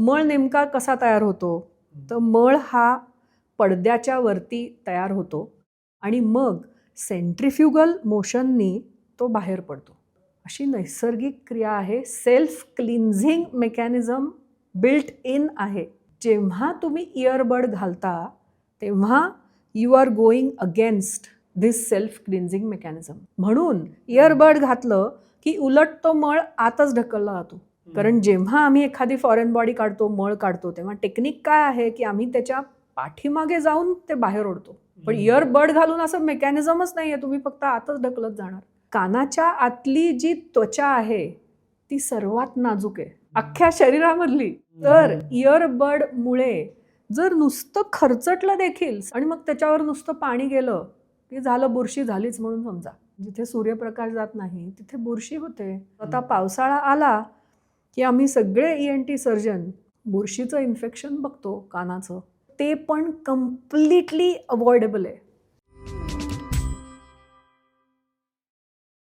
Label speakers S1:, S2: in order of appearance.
S1: मळ नेमका कसा तयार होतो? तर मळ हा पडद्याच्या वरती तयार होतो आणि मग सेंट्रिफ्युगल मोशननी तो बाहेर पडतो. अशी नैसर्गिक क्रिया आहे. Self cleansing mechanism built in आहे. जेव्हा तुम्ही इयरबड घालता तेव्हा you are going against this self cleansing mechanism. म्हणून इयरबड घातलं की उलट तो मळ आतच ढकलला जातो. कारण जेव्हा आम्ही एखादी फॉरेन बॉडी काढतो मळ काढतो तेव्हा टेक्निक काय आहे की आम्ही त्याच्या पाठीमागे जाऊन ते बाहेर ओढतो. पण इयरबड घालून असं मेकॅनिझमच नाही आहे तुम्ही फक्त आतच ढकलत जाणार. कानाच्या आतली जी त्वचा आहे ती सर्वात नाजूक आहे. अख्ख्या शरीरामधली. तर इयरबडमुळे जर नुसतं खर्चटलं देखील आणि मग त्याच्यावर नुसतं पाणी गेलं की झालं बुरशी झालीच म्हणून समजा. जिथे सूर्यप्रकाश जात नाही तिथे बुरशी होते. आता पावसाळा आला की आम्ही सगळे ई एन टी सर्जन बुरशीचं इन्फेक्शन बघतो कानाचं. ते पण कम्प्लिटली अवॉइडेबल आहे.